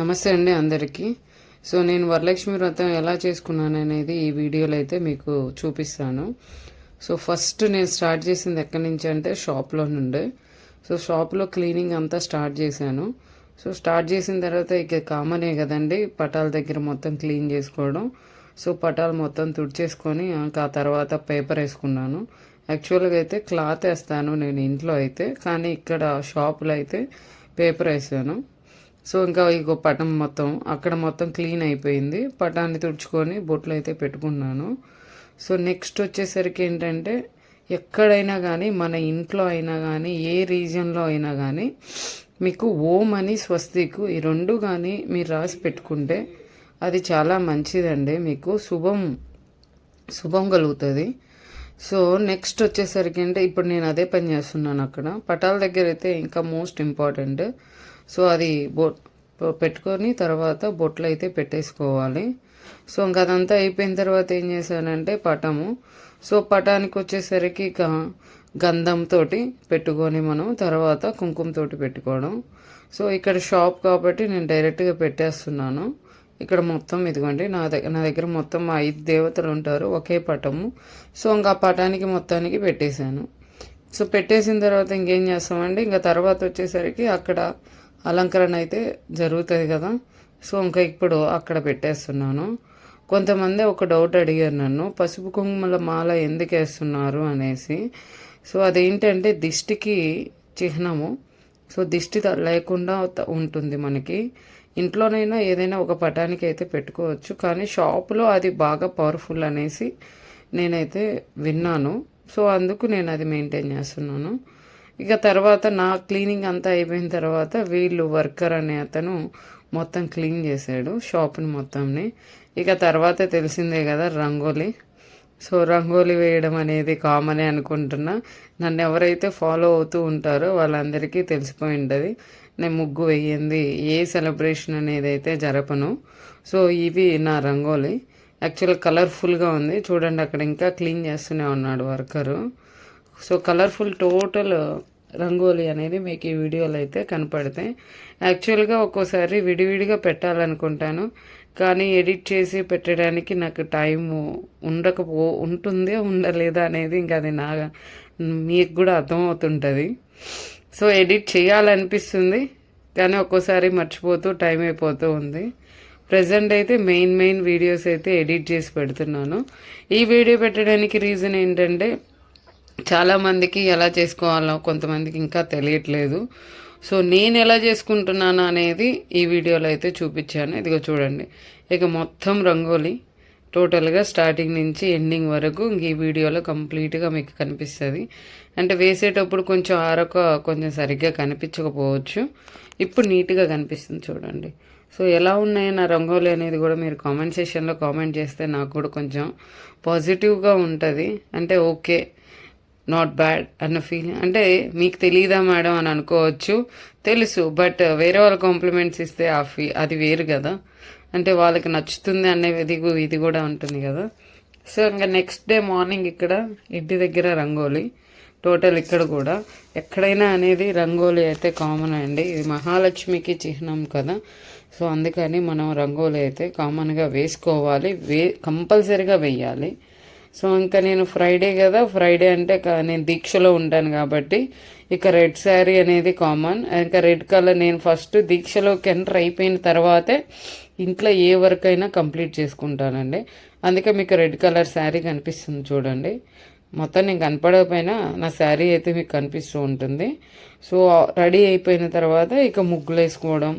నమస్తే అండి అందరికీ. సో నేను వరలక్ష్మి వ్రతం ఎలా చేసుకున్నాను అనేది ఈ వీడియోలో అయితే మీకు చూపిస్తాను. సో ఫస్ట్ నేను స్టార్ట్ చేసింది ఎక్కడి నుంచి అంటే షాప్లో నుండి. సో షాప్లో క్లీనింగ్ అంతా స్టార్ట్ చేశాను. సో స్టార్ట్ చేసిన తర్వాత ఇక కామనే కదండి పటాల దగ్గర మొత్తం క్లీన్ చేసుకోవడం. సో పటాలు మొత్తం తుడిచేసుకొని ఆ తర్వాత పేపర్ వేసుకున్నాను. యాక్చువల్గా అయితే క్లాత్ వేస్తాను నేను ఇంట్లో అయితే కానీ ఇక్కడ షాపులో అయితే పేపర్ వేసాను. సో ఇంకా ఇగో పటం మొత్తం అక్కడ మొత్తం క్లీన్ అయిపోయింది. పటాన్ని తుడుచుకొని బొట్లు అయితే పెట్టుకున్నాను. సో నెక్స్ట్ వచ్చేసరికి ఏంటంటే ఎక్కడైనా కానీ మన ఇంట్లో అయినా కానీ ఏ రీజియన్లో అయినా కానీ మీకు ఓం అని స్వస్తికు ఈ రెండు కానీ మీరు రాసి పెట్టుకుంటే అది చాలా మంచిదండి మీకు. శుభం శుభం కలుగుతుంది. సో నెక్స్ట్ వచ్చేసరికి అంటే ఇప్పుడు నేను అదే పని చేస్తున్నాను అక్కడ. పటాల దగ్గర అయితే ఇంకా మోస్ట్ ఇంపార్టెంట్. సో అది బొ పెట్టుకొని తర్వాత బొట్లు అయితే పెట్టేసుకోవాలి. సో ఇంకా అదంతా అయిపోయిన తర్వాత ఏం చేశానంటే పటము. సో పటానికి వచ్చేసరికి ఇక గంధంతో పెట్టుకొని మనం తర్వాత కుంకుమతోటి పెట్టుకోవడం. సో ఇక్కడ షాప్ కాబట్టి నేను డైరెక్ట్గా పెట్టేస్తున్నాను. ఇక్కడ మొత్తం ఇదిగోండి నా దగ్గర నా దగ్గర మొత్తం ఐదు దేవతలు ఉంటారు ఒకే పటము. సో ఇంకా ఆ పటానికి మొత్తానికి పెట్టేశాను. సో పెట్టేసిన తర్వాత ఇంకేం చేస్తామండి ఇంకా తర్వాత వచ్చేసరికి అక్కడ అలంకరణ అయితే జరుగుతుంది కదా. సో ఇంకా ఇప్పుడు అక్కడ పెట్టేస్తున్నాను. కొంతమంది ఒక డౌట్ అడిగారు నన్ను పసుపు కుంకుమల మాల ఎందుకు వేస్తున్నారు అనేసి. సో అదేంటంటే దిష్టికి చిహ్నము. సో దిష్టి లేకుండా ఉంటుంది మనకి. ఇంట్లోనైనా ఏదైనా ఒక పటానికి అయితే పెట్టుకోవచ్చు. కానీ షాపులో అది బాగా పవర్ఫుల్ అనేసి నేనైతే విన్నాను. సో అందుకు నేను అది మెయింటైన్ చేస్తున్నాను. ఇక తర్వాత నా క్లీనింగ్ అంతా అయిపోయిన తర్వాత వీళ్ళు వర్కర్ అనే అతను మొత్తం క్లీన్ చేశాడు షాప్ని మొత్తంని. ఇక తర్వాత తెలిసిందే కదా రంగోలీ. సో రంగోలీ వేయడం అనేది కామనే అనుకుంటున్నా. నన్ను ఎవరైతే ఫాలో అవుతూ ఉంటారో వాళ్ళందరికీ తెలిసిపోయి ఉంటుంది నేను ముగ్గు వేయింది ఏ సెలబ్రేషన్ అనేది అయితే జరపను. సో ఇవి నా రంగోలీ. యాక్చువల్ కలర్ఫుల్గా ఉంది. చూడండి అక్కడ ఇంకా క్లీన్ చేస్తూనే ఉన్నాడు worker. So colourful total rangoli అనేది మీకు ఈ వీడియోలో అయితే కనపడతాయి. యాక్చువల్గా ఒక్కోసారి విడివిడిగా పెట్టాలనుకుంటాను కానీ ఎడిట్ చేసి పెట్టడానికి నాకు టైం ఉండకపో ఉంటుందే ఉండలేదా అనేది ఇంకా అది నా మీకు కూడా అర్థమవుతుంటుంది. సో ఎడిట్ చేయాలనిపిస్తుంది కానీ ఒక్కోసారి మర్చిపోతూ టైం అయిపోతూ ఉంది. ప్రజెంట్ అయితే మెయిన్ మెయిన్ వీడియోస్ అయితే ఎడిట్ చేసి పెడుతున్నాను. ఈ వీడియో పెట్టడానికి రీజన్ ఏంటంటే చాలామందికి ఎలా చేసుకోవాలో కొంతమందికి ఇంకా తెలియట్లేదు. సో నేను ఎలా చేసుకుంటున్నాను అనేది ఈ వీడియోలో అయితే చూపించాను. ఇదిగో చూడండి. ఇక మొత్తం రంగోలీ టోటల్గా స్టార్టింగ్ నుంచి ఎండింగ్ వరకు ఇంక ఈ వీడియోలో కంప్లీట్గా మీకు కనిపిస్తుంది. అంటే వేసేటప్పుడు కొంచెం ఆరొక కొంచెం సరిగ్గా కనిపించకపోవచ్చు. ఇప్పుడు నీట్గా కనిపిస్తుంది చూడండి. సో ఎలా ఉన్నాయి నా రంగోలీ అనేది కూడా మీరు కామెంట్ సెషన్లో కామెంట్ చేస్తే నాకు కూడా కొంచెం పాజిటివ్గా ఉంటుంది. అంటే ఓకే. నాట్ బ్యాడ్ అన్న ఫీలింగ్ అంటే మీకు తెలియదా మేడం అని అనుకోవచ్చు. తెలుసు బట్ వేరే వాళ్ళు కాంప్లిమెంట్స్ ఇస్తే ఆ ఫీ అది వేరు కదా. అంటే వాళ్ళకి నచ్చుతుంది అనేది ఇది కూడా ఉంటుంది కదా. సో ఇంకా నెక్స్ట్ డే మార్నింగ్ ఇక్కడ ఇంటి దగ్గర రంగోలీ. టోటల్ ఇక్కడ కూడా. ఎక్కడైనా అనేది రంగోలీ అయితే కామన్ అండి. ఇది మహాలక్ష్మికి చిహ్నం కదా. సో అందుకని మనం రంగోలీ అయితే కామన్గా వేసుకోవాలి. వే కంపల్సరీగా వేయాలి. సో ఇంకా నేను ఫ్రైడే కదా ఫ్రైడే అంటే నేను దీక్షలో ఉంటాను కాబట్టి ఇక రెడ్ శారీ అనేది కామన్ ఇంకా రెడ్ కలర్ నేను ఫస్ట్ దీక్షలోకి ఎంటర్ అయిపోయిన తర్వాతే ఇంట్లో ఏ వర్క్ అయినా కంప్లీట్ చేసుకుంటానండి. అందుకే మీకు రెడ్ కలర్ శారీ కనిపిస్తుంది చూడండి. మొత్తం నేను కనపడకపోయినా నా శారీ అయితే మీకు కనిపిస్తూ ఉంటుంది. సో రెడీ అయిపోయిన తర్వాత ఇక ముగ్గులు వేసుకోవడం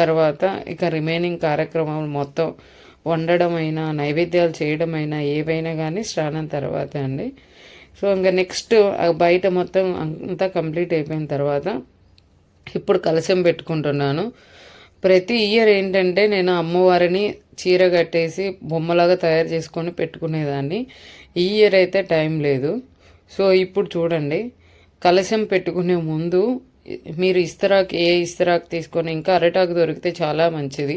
తర్వాత ఇక రిమైనింగ్ కార్యక్రమాలు మొత్తం వండడమైనా నైవేద్యాలు చేయడమైనా ఏవైనా కానీ స్నానం తర్వాత అండి. సో ఇంకా నెక్స్ట్ బయట మొత్తం అంతా కంప్లీట్ అయిపోయిన తర్వాత ఇప్పుడు కలశం పెట్టుకుంటున్నాను. ప్రతి ఇయర్ ఏంటంటే నేను అమ్మవారిని చీర కట్టేసి బొమ్మలాగా తయారు చేసుకొని పెట్టుకునేదాన్ని. ఈ ఇయర్ అయితే టైం లేదు. సో ఇప్పుడు చూడండి. కలశం పెట్టుకునే ముందు మీరు ఇస్తరాకు ఏ ఇస్తరాకు తీసుకొని ఇంకా అరటాకు దొరికితే చాలా మంచిది.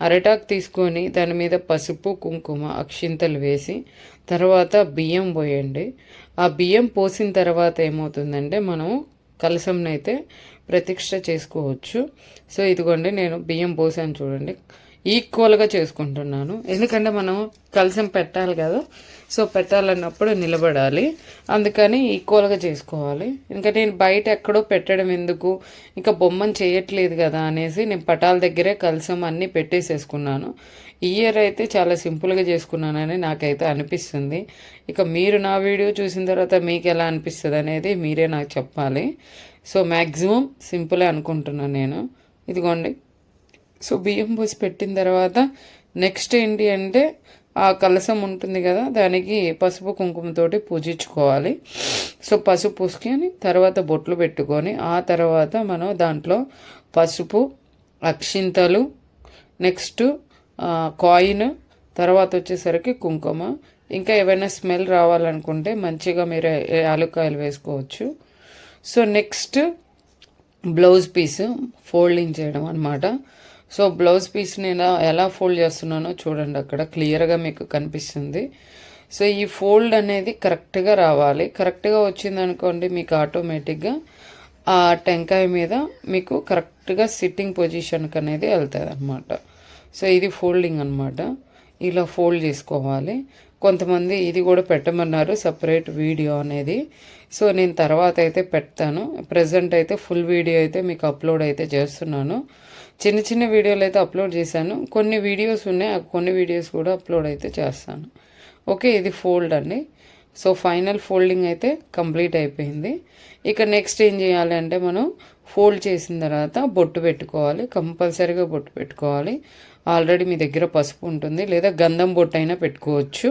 అరటాకు తీసుకొని దాని మీద పసుపు కుంకుమ అక్షింతలు వేసి తర్వాత బియ్యం పోయండి. ఆ బియ్యం పోసిన తర్వాత ఏమవుతుందంటే మనం కలశంనైతే ప్రతిష్ట చేసుకోవచ్చు. సో ఇదిగోండి నేను బియ్యం పోసాను చూడండి. ఈక్వల్గా చేసుకుంటున్నాను. ఎందుకంటే మనం కలిసి పెట్టాలి కదా. సో పెట్టాలన్నప్పుడు నిలబడాలి. అందుకని ఈక్వల్గా చేసుకోవాలి. ఇంకా నేను బయట ఎక్కడో పెట్టడం ఎందుకు? ఇంకా బొమ్మను చేయట్లేదు కదా అనేసి నేను పటాల దగ్గరే కలిసం అన్నీ పెట్టేసేసుకున్నాను. ఇయర్ అయితే చాలా సింపుల్గా చేసుకున్నానని నాకైతే అనిపిస్తుంది. ఇక మీరు నా వీడియో చూసిన తర్వాత మీకు ఎలా అనిపిస్తుంది అనేది మీరే నాకు చెప్పాలి. సో మ్యాక్సిమం సింపులే అనుకుంటున్నాను నేను. ఇదిగోండి. సో బియ్యం పోసి పెట్టిన తర్వాత నెక్స్ట్ ఏంటి అంటే ఆ కలసం ఉంటుంది కదా దానికి పసుపు కుంకుమతోటి పూజించుకోవాలి. సో పసుపు పూసుకొని తర్వాత బొట్లు పెట్టుకొని ఆ తర్వాత మనం దాంట్లో పసుపు అక్షింతలు నెక్స్ట్ కాయిన్ తర్వాత వచ్చేసరికి కుంకుమ. ఇంకా ఏమైనా స్మెల్ రావాలనుకుంటే మంచిగా మీరు యాలక్కాయలు వేసుకోవచ్చు. So next blouse piece folding చేయడం అనమాట సో బ్లౌజ్ పీస్ నేను ఎలా ఫోల్డ్ చేస్తున్నానో చూడండి అక్కడ. క్లియర్గా మీకు కనిపిస్తుంది. సో ఈ ఫోల్డ్ అనేది కరెక్ట్గా రావాలి. కరెక్ట్గా వచ్చింది అనుకోండి మీకు ఆటోమేటిక్గా ఆ టెంకాయ మీద మీకు కరెక్ట్గా సిట్టింగ్ పొజిషన్కి అనేది వెళ్తుంది అనమాట సో ఇది ఫోల్డింగ్ అనమాట ఇలా ఫోల్డ్ చేసుకోవాలి. కొంతమంది ఇది కూడా పెట్టమన్నారు సపరేట్ వీడియో అనేది. సో నేను తర్వాత అయితే పెడతాను. ప్రజెంట్ అయితే ఫుల్ వీడియో అయితే మీకు అప్లోడ్ అయితే చేస్తున్నాను. చిన్న చిన్న వీడియోలు అయితే అప్లోడ్ చేశాను. కొన్ని వీడియోస్ ఉన్నాయి ఆ కొన్ని వీడియోస్ కూడా అప్లోడ్ అయితే చేస్తాను. ఓకే ఇది ఫోల్డ్ అండి. సో ఫైనల్ ఫోల్డింగ్ అయితే కంప్లీట్ అయిపోయింది. ఇక నెక్స్ట్ ఏం చేయాలి అంటే మనం ఫోల్డ్ చేసిన తర్వాత బొట్టు పెట్టుకోవాలి కంపల్సరీగా బొట్టు పెట్టుకోవాలి. ఆల్రెడీ మీ దగ్గర పసుపు ఉంటుంది లేదా గంధం బొట్టు అయినా పెట్టుకోవచ్చు.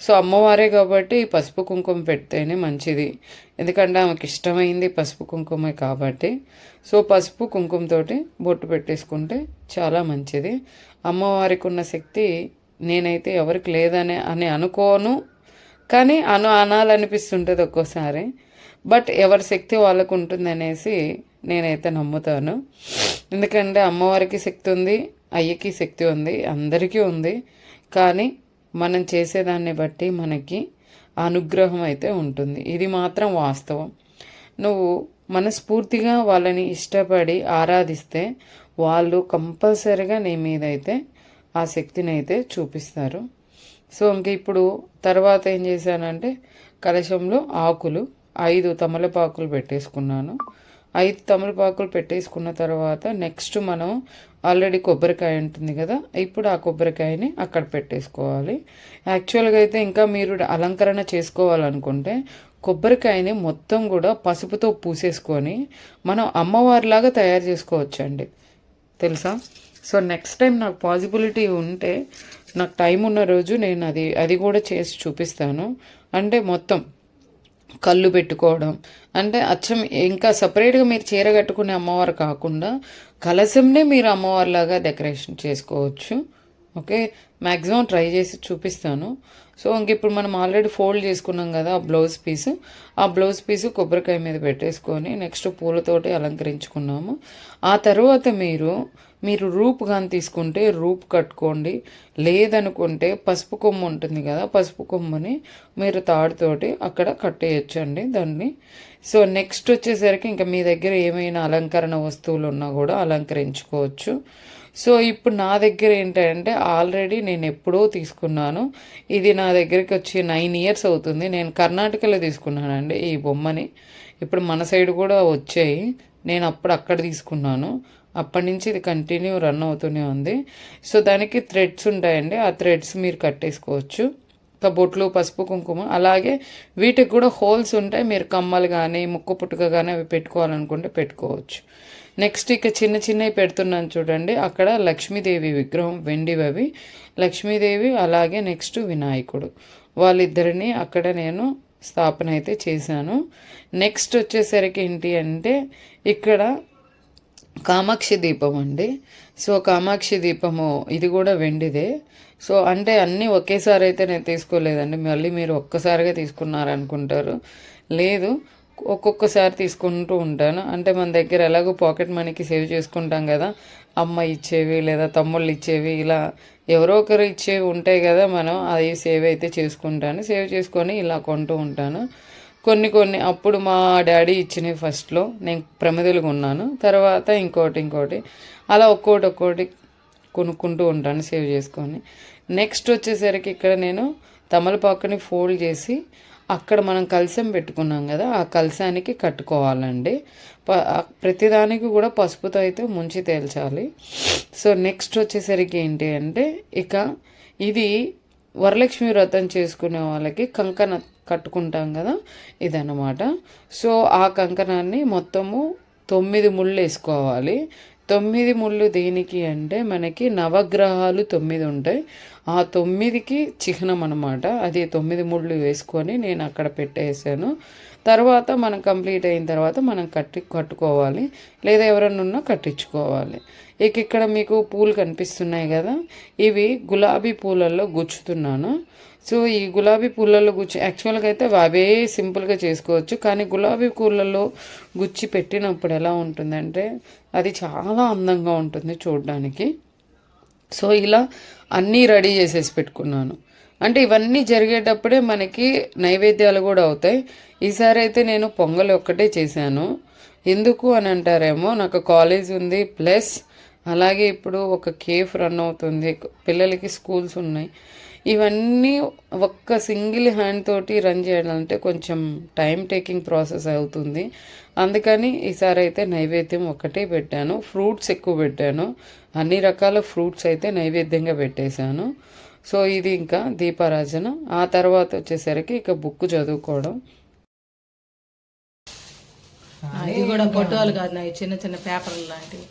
సో అమ్మవారే కాబట్టి పసుపు కుంకుమ పెడితేనే మంచిది. ఎందుకంటే ఆమెకి ఇష్టమైంది పసుపు కుంకుమే కాబట్టి. సో పసుపు కుంకుమతోటి బొట్టు పెట్టేసుకుంటే చాలా మంచిది. అమ్మవారికి ఉన్న శక్తి నేనైతే ఎవరికి లేదనే అని అనుకోను. కానీ అను అనాలనిపిస్తుంటుంది ఒక్కోసారి. బట్ ఎవరి శక్తి వాళ్ళకు ఉంటుంది అనేసి నేనైతే నమ్ముతాను. ఎందుకంటే అమ్మవారికి శక్తి ఉంది అయ్యకి శక్తి ఉంది అందరికీ ఉంది. కానీ మనం చేసేదాన్ని బట్టి మనకి అనుగ్రహం అయితే ఉంటుంది. ఇది మాత్రం వాస్తవం. నువ్వు మనస్ఫూర్తిగా వాళ్ళని ఇష్టపడి ఆరాధిస్తే వాళ్ళు కంపల్సరిగా నీ మీద అయితే ఆ శక్తిని అయితే చూపిస్తారు. సో ఇంక ఇప్పుడు తర్వాత ఏం చేశానంటే కలశంలో ఆకులు ఐదు తమలపాకులు పెట్టేసుకున్నాను. ఐదు తమలపాకులు పెట్టేసుకున్న తర్వాత నెక్స్ట్ మనం ఆల్రెడీ కొబ్బరికాయ ఉంటుంది కదా ఇప్పుడు ఆ కొబ్బరికాయని అక్కడ పెట్టేసుకోవాలి. యాక్చువల్గా అయితే ఇంకా మీరు అలంకరణ చేసుకోవాలనుకుంటే కొబ్బరికాయని మొత్తం కూడా పసుపుతో పూసేసుకొని మనం అమ్మవారిలాగా తయారు చేసుకోవచ్చండి. తెలుసా? సో నెక్స్ట్ టైం నాకు పాసిబిలిటీ ఉంటే నాకు టైం ఉన్న రోజు నేను అది అది కూడా చేసి చూపిస్తాను. అంటే మొత్తం కళ్ళు పెట్టుకోవడం. అంటే అచ్చం ఇంకా సపరేట్గా మీరు చీర కట్టుకునే అమ్మవారు కాకుండా కలశంనే మీరు అమ్మవారిలాగా డెకరేషన్ చేసుకోవచ్చు. ఓకే? మ్యాక్సిమం ట్రై చేసి చూపిస్తాను. సో ఇంక ఇప్పుడు మనం ఆల్రెడీ ఫోల్డ్ చేసుకున్నాం కదా ఆ బ్లౌజ్ పీస్. ఆ బ్లౌజ్ పీస్ కొబ్బరికాయ మీద పెట్టేసుకొని నెక్స్ట్ పూలతోటి అలంకరించుకున్నాము. ఆ తర్వాత మీరు మీరు రూప్ కానీ తీసుకుంటే రూప్ కట్టుకోండి. లేదనుకుంటే పసుపు కొమ్ము ఉంటుంది కదా పసుపు కొమ్ముని మీరు తాడుతోటి అక్కడ కట్టేయచ్చండి దాన్ని. సో నెక్స్ట్ వచ్చేసరికి ఇంకా మీ దగ్గర ఏమైనా అలంకరణ వస్తువులు ఉన్నా కూడా అలంకరించుకోవచ్చు. సో ఇప్పుడు నా దగ్గర ఏంటంటే ఆల్రెడీ నేను ఎప్పుడో తీసుకున్నాను. ఇది నా దగ్గరికి వచ్చి నైన్ ఇయర్స్ అవుతుంది. నేను కర్ణాటకలో తీసుకున్నానండి ఈ బొమ్మని. ఇప్పుడు మన సైడ్ కూడా వచ్చాయి. నేను అప్పుడు అక్కడ తీసుకున్నాను. అప్పటి నుంచి ఇది కంటిన్యూ రన్ అవుతూనే ఉంది. సో దానికి థ్రెడ్స్ ఉంటాయండి. ఆ థ్రెడ్స్ మీరు కట్టేసుకోవచ్చు. బొట్లు పసుపు కుంకుమ. అలాగే వీటికి కూడా హోల్స్ ఉంటాయి. మీరు కమ్మలు కానీ ముక్కు పుట్టుక కానీ అవి పెట్టుకోవాలనుకుంటే పెట్టుకోవచ్చు. నెక్స్ట్ ఇక చిన్న చిన్నవి పెడుతున్నాను చూడండి. అక్కడ లక్ష్మీదేవి విగ్రహం వెండివవి లక్ష్మీదేవి అలాగే నెక్స్ట్ వినాయకుడు. వాళ్ళిద్దరిని అక్కడ నేను స్థాపన అయితే చేశాను. నెక్స్ట్ వచ్చేసరికి ఏంటి అంటే ఇక్కడ కామాక్షి దీపం అండి. సో కామాక్షి దీపము ఇది కూడా వెండిదే. సో అంటే అన్నీ ఒకేసారి అయితే నేను తీసుకోలేదండి. మళ్ళీ మీరు ఒక్కసారిగా తీసుకున్నారనుకుంటారు. లేదు ఒక్కొక్కసారి తీసుకుంటూ ఉంటాను. అంటే మన దగ్గర ఎలాగో పాకెట్ మనీకి సేవ్ చేసుకుంటాం కదా. అమ్మ ఇచ్చేవి లేదా తమ్ముళ్ళు ఇచ్చేవి ఇలా ఎవరో ఒకరు ఇచ్చేవి ఉంటాయి కదా మనం. అవి సేవ్ అయితే చేసుకుంటాను. సేవ్ చేసుకొని ఇలా కొంటూ ఉంటాను. కొన్ని కొన్ని అప్పుడు మా డాడీ ఇచ్చినవి ఫస్ట్లో నేను ప్రమిదలు కొన్నాను తర్వాత ఇంకోటి ఇంకోటి అలా ఒక్కోటి ఒక్కోటి కొనుక్కుంటూ ఉంటాను సేవ్ చేసుకొని. నెక్స్ట్ వచ్చేసరికి ఇక్కడ నేను తమలపాకుని ఫోల్డ్ చేసి అక్కడ మనం కలసం పెట్టుకున్నాం కదా ఆ కలసానికి కట్టుకోవాలండి. ప ప్రతిదానికి కూడా పసుపుతో అయితే ముంచి తేల్చాలి. సో నెక్స్ట్ వచ్చేసరికి ఏంటి అంటే ఇక ఇది వరలక్ష్మి వ్రతం చేసుకునే వాళ్ళకి కంకణ కట్టుకుంటాం కదా ఇదన్నమాట. సో ఆ కంకణాన్ని మొత్తము తొమ్మిది ముళ్ళు వేసుకోవాలి. తొమ్మిది ముళ్ళు దేనికి అంటే మనకి నవగ్రహాలు తొమ్మిది ఉంటాయి. ఆ తొమ్మిదికి చిహ్నం అనమాట అది తొమ్మిది ముళ్ళు వేసుకొని నేను అక్కడ పెట్టేసాను తర్వాత మనం కంప్లీట్ అయిన తర్వాత మనం కట్టి కట్టుకోవాలి. లేదా ఎవరన్నా ఉన్నా కట్టించుకోవాలి. ఇక ఇక్కడ మీకు పూలు కనిపిస్తున్నాయి కదా. ఇవి గులాబీ పూలల్లో గుచ్చుతున్నాను. సో ఈ గులాబీ పూలలో గుచ్చి యాక్చువల్గా అయితే అవే సింపుల్గా చేసుకోవచ్చు. కానీ గులాబీ పూలలో గుచ్చి పెట్టినప్పుడు ఎలా ఉంటుందంటే అది చాలా అందంగా ఉంటుంది చూడడానికి. సో ఇలా అన్నీ రెడీ చేసేసి పెట్టుకున్నాను. అంటే ఇవన్నీ జరిగేటప్పుడే మనకి నైవేద్యాలు కూడా అవుతాయి. ఈసారి అయితే నేను పొంగల్ ఒక్కటే చేశాను. ఎందుకు అని అంటారేమో నాకు కాలేజ్ ఉంది ప్లస్ అలాగే ఇప్పుడు ఒక కేఫ్ రన్ అవుతుంది. పిల్లలకి స్కూల్స్ ఉన్నాయి. ఇవన్నీ ఒక్క సింగిల్ హ్యాండ్ తోటి రన్ చేయాలంటే కొంచెం టైం టేకింగ్ ప్రాసెస్ అవుతుంది. అందుకని ఈసారి అయితే నైవేద్యం ఒక్కటే పెట్టాను. ఫ్రూట్స్ ఎక్కువ పెట్టాను. అన్ని రకాల ఫ్రూట్స్ అయితే నైవేద్యంగా పెట్టేశాను. సో ఇది ఇంకా దీపారాజన ఆ తర్వాత వచ్చేసరికి ఇక బుక్ చదువుకోవడం. కూడా ఫోటోలు కాదు చిన్న చిన్న పేపర్లు లాంటివి.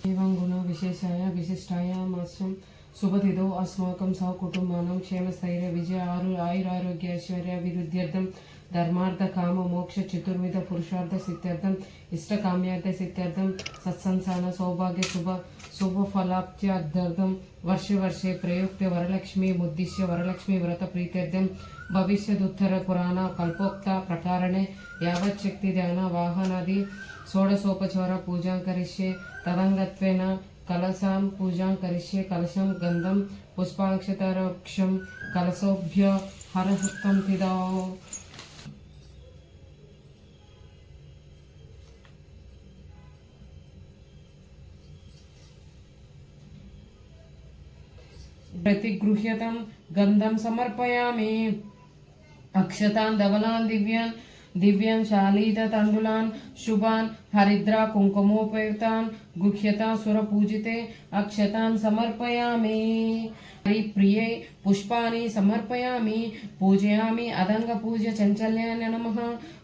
విశేషాయ విశిష్టాయ మాసం శుభదిదో అస్మాకం సహకుటుంబానం క్షేమస్థైర్య విజయ ఆరు ఆయురారోగ్య ఐశ్వర్యాభివృద్ధ్యర్థం ధర్మార్థ కామ మోక్ష చతుర్విధ పురుషార్థ సిద్ధ్యర్థం. ఇష్టకామ్యార్థ సిద్ధ్యర్థం. సత్సంసాన సౌభాగ్య శుభ శుభ శుభఫలాప్త్యర్థం వర్ష వర్షే ప్రయుక్త వరలక్ష్మి ముద్దిశ్య వరలక్ష్మి వ్రత ప్రీత్యర్థం. భవిష్యదుత్తర పురాణ కల్పోక్త ప్రకారణే యావచ్చక్తి ధ్యాన వాహనాది షోడశోపచార పూజాంకరిష్యే తదంగత్వేన कलशां पूजां करिष्ये, कलशं गन्धं पुष्पाक्षतरक्षं, कलशोभ्य हरहस्तं तिदौ प्रतिगृह्यतं गन्धं समर्पयामि। अक्षतान् धवलान् दिव्यान् दिव्यान् शालीततण्डुलान्, शुभान, हरिद्रा कुङ्कुमोपयुक्तान् गुह्यता सुरपूजिते अक्षतान् समर्पयामि। हरिप्रिये, पुष्पाणि समर्पयामि। पूजयामि अदंग पूज्य चंचल्याय नमः।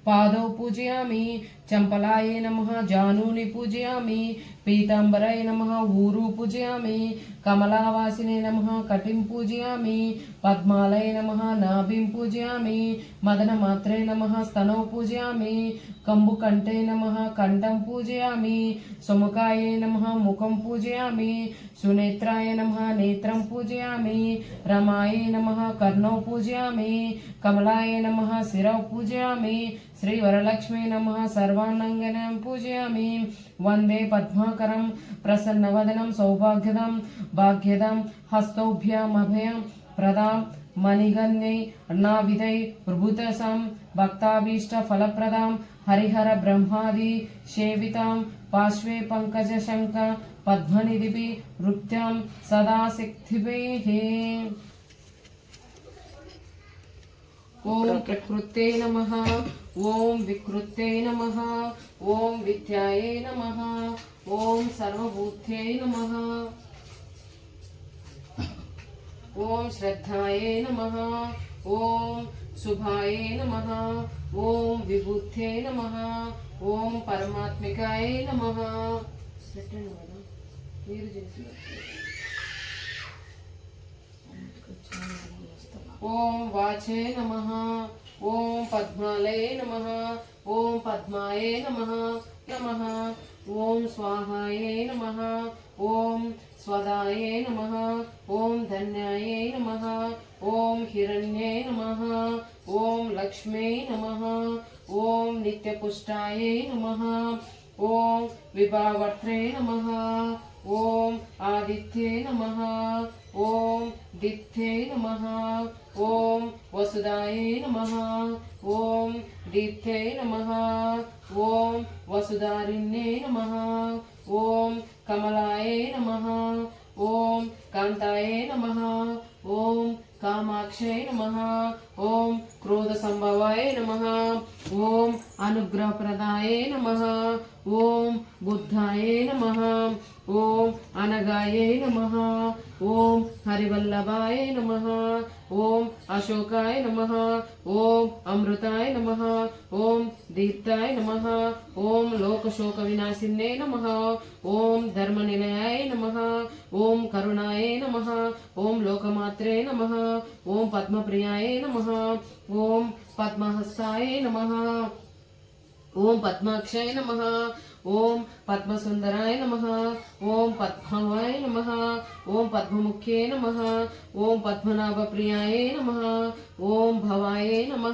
पादौ पूजयामि। चम्पलाय नमः। जानूनि पूजयामि। పీతాంబరాయ నమ ఊరు పూజయామి కమలావాసినే నమ కటిం పూజయామి పద్మాలయ నమ నాభిం పూజయామి మదన మాత్రే నమ స్తనౌ పూజయామి కంబుకంఠే నమ కంఠం పూజయామి సుముఖాయే నమ ముఖం పూజయామి సునేత్రాయ నమ నేత్రం పూజయామి రమాయే నమ కర్ణౌ పూజయామి కమలాయ నమ శిరౌ పూజయామి శ్రీ వరలక్ష్మీ నమ సర్వాంగనం పూజయామి వందే పద్మాకరం ప్రసన్నవదనం సౌభాగ్యదం భాగ్యదం హస్తౌభ్యామభయం ప్రదాం మణిగన్యై నావిధై ప్రభుతసం భక్తాభీష్ట ఫలప్రదాం హరిహర బ్రహ్మాది సేవితాం పార్శ్వే పంకజ శంక పద్మనిధిభి నృత్యం సదాశక్తిభై ॐ प्रकृते नमः ॐ विकृते नमः ॐ विद्यायै नमः ॐ सर्वभूत्यै नमः ॐ श्रद्धायै नमः ॐ शुभाय नमः ॐ विभूत्यै नमः ॐ परमात्मिकायै नमः పెట్టండి మేడం మీరు చేసి ఓం వాచే నమ ఓం పద్మాలయ నమ ఓం పద్మాయే నమ నమ ఓం స్వాహాయే నమ ఓం స్వదాయే నమ ఓం ధన్యాయే నమ ఓం హిరణ్యే నమ ఓం లక్ష్మీ నమ ఓం నిత్యపుష్టాయే నమ ఓం విభావర్త్రే నమ ఓం ఆదిత్యే నమ. ఓం దిత్యే నమ. ఓం వసుదాయే నమ. ఓం దీప్తే నమ. ఓం వసుదారిణ్యే నమ. ఓం కమలాయే నమ. ఓం కాంతాయే నమ. ఓం కామాక్షే నమ. ఓం క్రోధ సంభవాయ నమ ఓం అనుగ్రహప్రదాయే నమ ఓం బుద్ధాయ నమ ఓం అనగాయ నమ ఓం హరివల్లభాయ నమ ఓం అశోకాయ నమ ఓం అమృతాయ నమ ఓం దీప్తాయ నమ ఓం లోకశోక వినాశిన్నే నమ ఓం ధర్మనిలయాయ నమ ఓం కరుణాయ నమ ఓం లోకమాత్రే నమ ఓం పద్మప్రియాయ నమ ఓం పద్మహస్తాయ నమ ఓం పద్మాక్షాయ నమ ఓం పద్మసుందరాయ నమ ఓం పద్మవాయ నమ ఓం పద్మముఖ్యే నమ ఓం పద్మనాభప్రియాయ నమ ఓం భవాయ నమ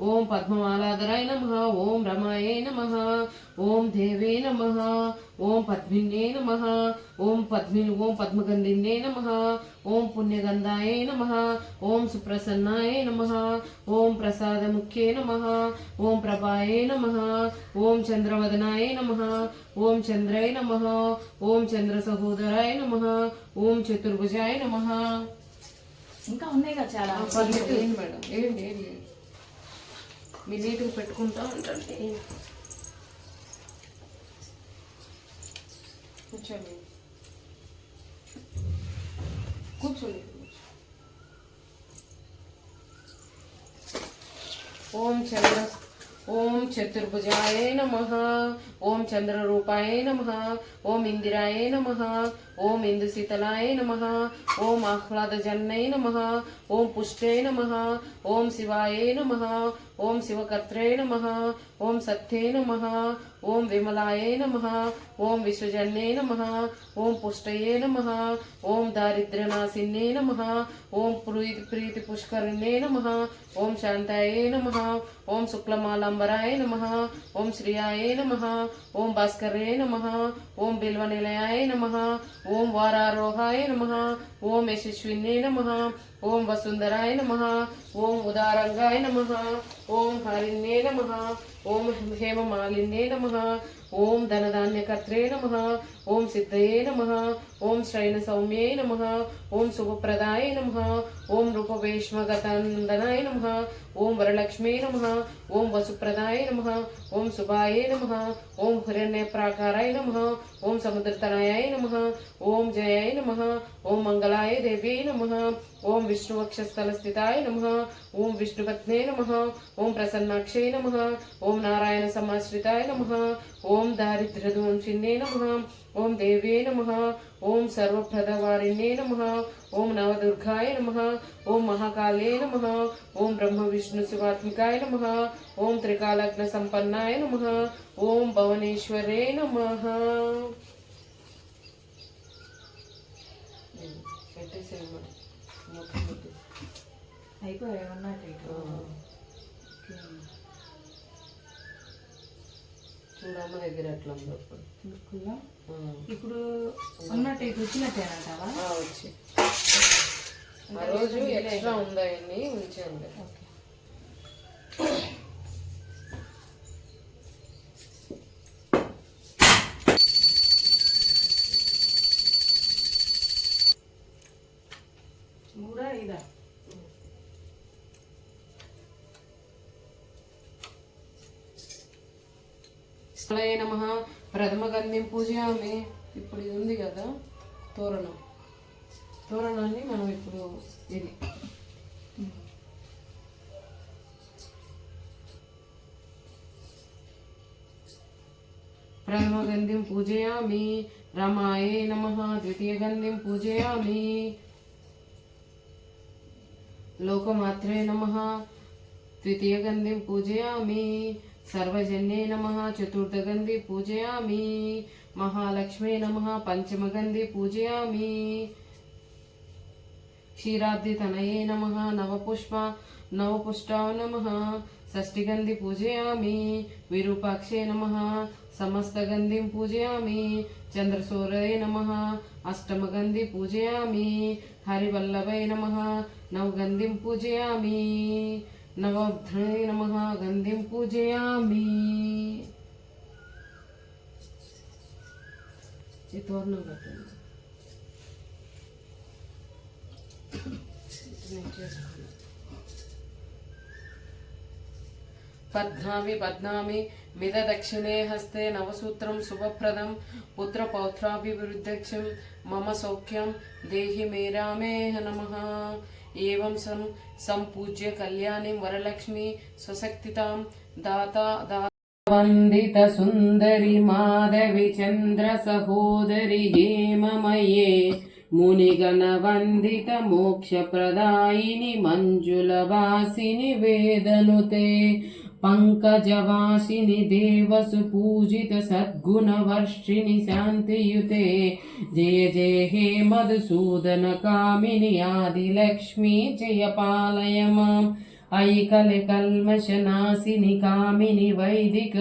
ఓం పద్మమాలాధరాయ నమ ఓం రమాయ నమ ఓం దేవే నమ ఓం పద్మిన్యే నమ ఓం పద్మి ఓం పద్మగంధిన్యే నమ ఓం పుణ్యగంధాయ నమ ఓం సుప్రసన్నాయ నమ ఓం ప్రసాదముఖ్యే నమ ఓం ప్రభాయే నమ ఓం చంద్రవదనాయ నమ ఓం చంద్రాయ నమ ఓం చంద్ర సహోదరాయ నమ ఓం చతుర్భుజాయ నమ ఇంకా ఉన్నాయి కదా చాలా ఏంటి మేడం ఏంటి ఏంటి మీ నీట్గా పెట్టుకుంటా ఉండండి. కూర్చోండి కూర్చోండి. ఓం చంద్ర ఓం చతుర్భుజాయ నమ. ఓం చంద్రరూపాయ నమ. ఓం ఇందిరాయ నమ. ఓం ఇందుశీతలాయ నమ ఓం ఆహ్లాదజన్నయ నమ ఓం పుష్టే నమ ఓం శివాయ నమ ఓం శివకర్త్రే నమ ఓం సత్యే నమ ఓం విమలాయ నమ ఓం విశ్వజన్నే నమ ఓం పుష్టయే నమ ఓం దారిద్ర్యనాశిన్యే నమ ఓం ప్రీతి ప్రీతి పుష్కరిణ్యే నమ ఓం శాంతాయ నమ ఓం శుక్లమాలంబరాయ నమ ఓం శ్రియాయ నమ ఓం భాస్కరే నమ ఓం బిల్వనిలయాయ నమ ఓం వారారోహాయ నమ ఓం యశస్విన్యే నమ ఓం వసుందరాయ నమ ఓం ఉదారంగాయ నమ ఓం హరిణ్యే నమ ఓం హేమమాలిన్యే నమ ఓం ధనధాన్యకర్త్రే నమ ఓం సిద్ధయే నమ ఓం శ్రైన సౌమ్యే నమ ఓం శుభప్రదాయ నమ ఓం రూపవేష్మగతందనాయ నమ ఓం వరలక్ష్మీ నమ ఓం వసుప్రదాయ నమ ఓం శుభాయ నమ ఓం హిరణ్యప్రాకారాయ నమ ఓం సముద్రతనయాయ నమ ఓం జయాయ నమ ఓం మంగళాయ దేవ్యై నమ ఓం విష్ణువక్షస్థలస్థితాయ నమ ఓం విష్ణుపత్నే నమ ఓం ప్రసన్నాక్షై నమ ఓం నారాయణ సమాశ్రితాయ నమ ఓం దారిద్ర్యధ్వంసిన్యే నమ ఓం దేవ్యే నమ ఓం సర్వప్రదవారిణ్యే నమ ఓం నవదుర్గాయ నమ ఓం మహాకాళే నమ ఓం బ్రహ్మ విష్ణు శివాత్మికాయ నమ ఓం త్రికాలగ్న సంపన్నాయ నమ ఓం భవనేశ్వరే నమ పెట్టేసేయమ్మా మొత్తం పెట్టేసి అయిపోయాయి ఉన్నాయి చూడమ్మ దగ్గర ఉందో ఇప్పుడు. ఉన్నట్టు ఇటు వచ్చినట్టేనంటావా? వచ్చి. ఆ రోజు ఎక్స్ట్రా ఉంచండి ఓకే. స్థలయ నమ. ప్రథమ గంధం పూజయామి. ఇప్పుడు ఇది ఉంది కదా తోరణం. తోరణాన్ని మనం ఇప్పుడు ఇది. ప్రథమ గంధం పూజయామి. రమాయే నమ. ద్వితీయ గంధం పూజయామి. లోకమాత్రే నమ. ద్వితీయగంధిం పూజయామి. సర్వజన్యే నమ చతుర్థగంధి పూజయామి. మహాలక్ష్మే నమ పంచమగంధి పూజయామి. క్షీరాబ్దితనయే నమ నవపుష్ప నవపుష్టావ నమ షష్ఠిగంధి పూజయామి. విరూపాక్షే నమ సమస్తగంధిం పూజయామి. చంద్రసూరయ నమ అష్టమగంధి పూజయామి. హరివల్లభై నమ నవగంధిం పూజయామి. నవభ్రై నమ గంధిం పూజయామి ఈ తోరణం కట్టండి నేను చేసుకున్నాను పద్నామి పద్నామి మిద దక్షిణే హస్తే నవసూత్రం శుభప్రదం పుత్ర పౌత్రాభివృద్ధక్షం మమ సౌఖ్యం దేహి మే రామేహ నమ ఏవం సం సంపూజ్య కళ్యాణి వరలక్ష్మి స్వశక్తితాం దాతా వందిత సుందరి మాధవి చంద్ర సహోదరి హేమమయే మునిగణ వందిత మోక్ష ప్రదాయిని మంజుల వాసిని వేదనుతే పంకజవాసిని దేవసు పూజిత సద్గుణ వర్షిణి శాంతియుతే. జయ జయ హే మధుసూదన కామిని ఆదిలక్ష్మి జయ పాలయ మాం ఐకలి కల్మషనాశిని కామిని వైదిక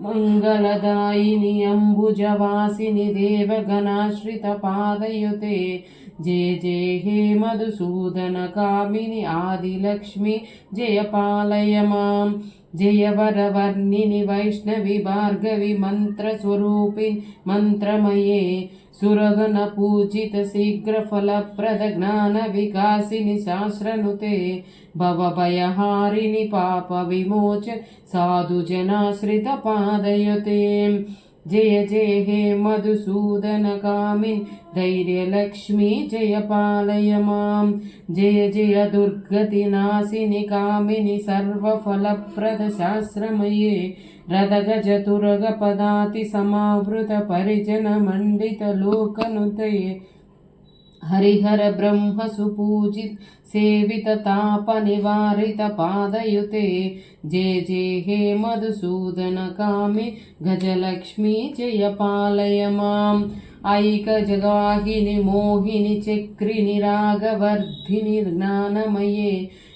మంగళదాయిని అంబుజవాసిని దేవగణాశ్రిత పాదయుతే. జే జయ హే మధుసూదన కామిని ఆదిలక్ష్మి జయ పాలయ మాం జయ వైష్ణవి భార్గవి మంత్రస్వరూపి మంత్రమయే. సురగణ పూజిత శీఘ్ర ఫలప్రద జ్ఞాన వికాసిని శాస్త్రనుతే భవభయహారిణి పాప విమోచ సాధు జనాశ్రిత పాదయతే జయ జయ హే మధుసూదన కామిన్ ధైర్యలక్ష్మీ జయ పాలయ మాం జయ జయ దుర్గతి నాశిని కామిని సర్వఫలప్రద శాస్త్రమయే రథగజ తురగ పదాతి సమావృత పరిజన మండిత లోకనుతయే హరిహర బ్రహ్మ సుపూజిత సేవిత తాప నివారిత పాదయుతే జయ జయ హే మధుసూదన కామి గజలక్ష్మి జయ పాలయ మాం ఐక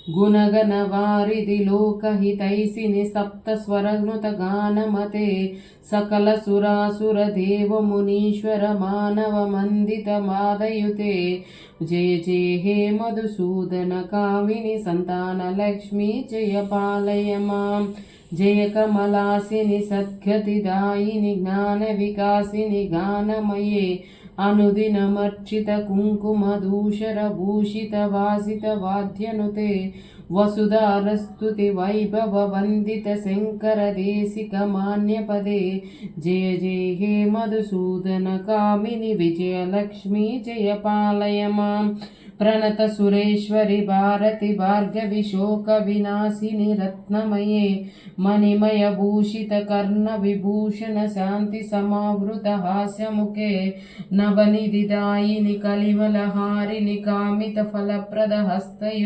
గుణగణ వారిది లోకహితైసిని సప్త గానమతే సకల సురాసుర దేవ మునీశ్వర మానవ మందిత మాదయుతే జయ జయ హే మధుసూదన కామిని సంతాన లక్ష్మి జయ పాలయ మాం జయ కమలాసిని సద్గతిదాయిని జ్ఞాన వికాసిని గానమయే అనుదినమర్చిత కుంకుమ దూషర భూషిత వాసిత వాద్యనుతే వసుధారస్తుతి వైభవ వందిత శంకర దేశిక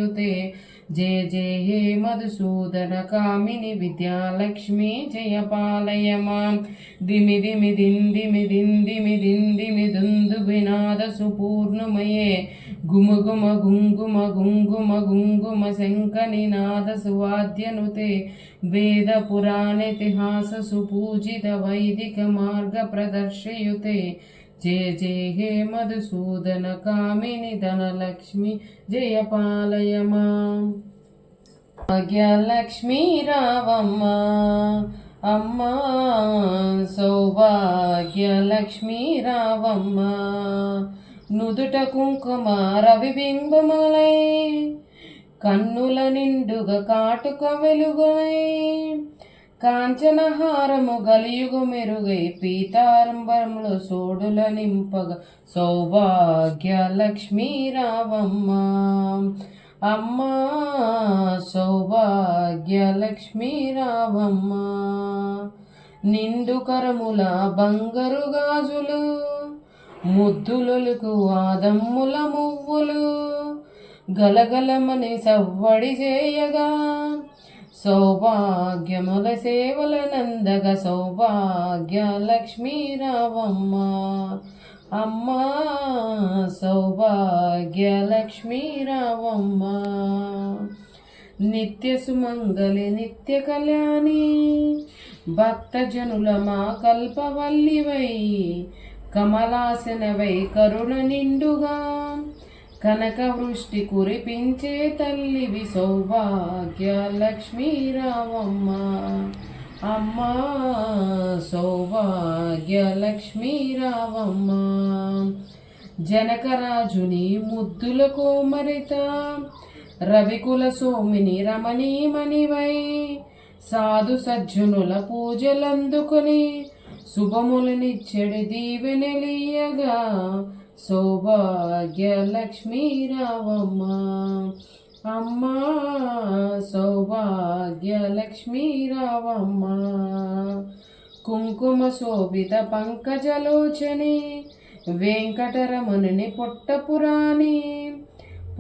మాన్యపదే జయ జయ హే మధుసూదన కామిని విజయలక్ష్మి జయ పాలయ మాం ప్రణత సురేశ్వరి భారతి భార్గవి శోక వినాశిని రత్నమయే మణిమయ భూషిత కర్ణ విభూషణ శాంతి సమావృత హాస్యముఖే గుమ గుమ గుంగుమ గుంగుమ గుంగుమ శంకని నాద సువాద్యనుతే వేద పురాణితిహాస సుపూజిత వైదిక మార్గ ప్రదర్శయుతే. జయ జయ హే మధుసూదన కామిని ధనలక్ష్మి జయ పాలయమా భాగ్యలక్ష్మీ రావమ్మ అమ్మ సౌభాగ్యలక్ష్మీ రావమ్మ. నుదుట కుంకుమ రవిబింబములై కన్నుల నిండుగా కాటుక వెలుగులై కాంచనహారము గలియుగు మెరుగై పీతారంబరములు సోడుల నింపగా సౌభాగ్య లక్ష్మీ రావమ్మ అమ్మా సౌభాగ్య లక్ష్మీ రావమ్మ నిండు కరముల బంగారు గాజులు ముద్దులొలుకు ఆదమ్ముల మువ్వులు గలగలమని సవ్వడి చేయగా సౌభాగ్యముల సేవల నందగ సౌభాగ్య లక్ష్మీ రావమ్మ అమ్మా సౌభాగ్యలక్ష్మీ రావమ్మ నిత్య సుమంగళి నిత్య కళ్యాణి. భక్తజనుల మా కల్పవల్లివై. కమలాసనవై కరుణ నిండుగా కనక వృష్టి కురిపించే తల్లివి సౌభాగ్య లక్ష్మీ రావమ్మ అమ్మా సౌభాగ్య లక్ష్మీ రావమ్మ జనకరాజుని ముద్దుల కోమరిత రవికుల సోమిని రమణీమణివై సాధు సజ్జనుల పూజలందుకొని శుభములనిచ్చడి దీవెనలీయగా సౌభాగ్య లక్ష్మీ రావమ్మ అమ్మా సౌభాగ్య లక్ష్మీ రావమ్మ కుంకుమ శోభిత పంకజలోచని వెంకటరమణుని పొట్టపురాణి.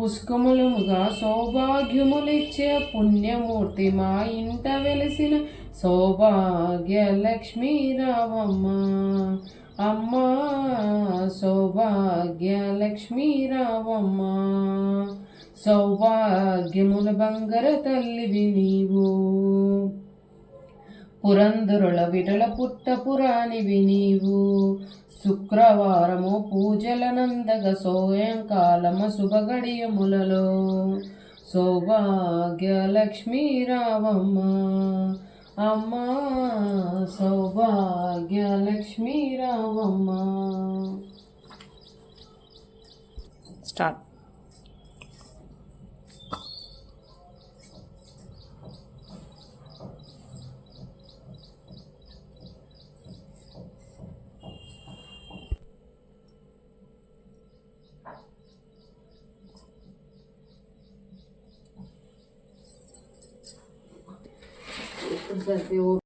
పుష్కములుగా సౌభాగ్యములిచ్చే పుణ్యమూర్తి మా ఇంట వెలిసిన సౌభాగ్య లక్ష్మీ రావమ్మ అమ్మా సౌభాగ్య లక్ష్మీ రావమ్మ సౌభాగ్యముల బంగర తల్లివి నీవు. పురంధరుల విటల పుట్ట పురాణివి నీవు. శుక్రవారము పూజల నందగ సోయంకాలమ శుభగడియములలో. సౌభాగ్య రావమ్మ అమ్మా సౌభాగ్య లక్ష్మీ రావమ్మ స్టార్ట్ 对，有。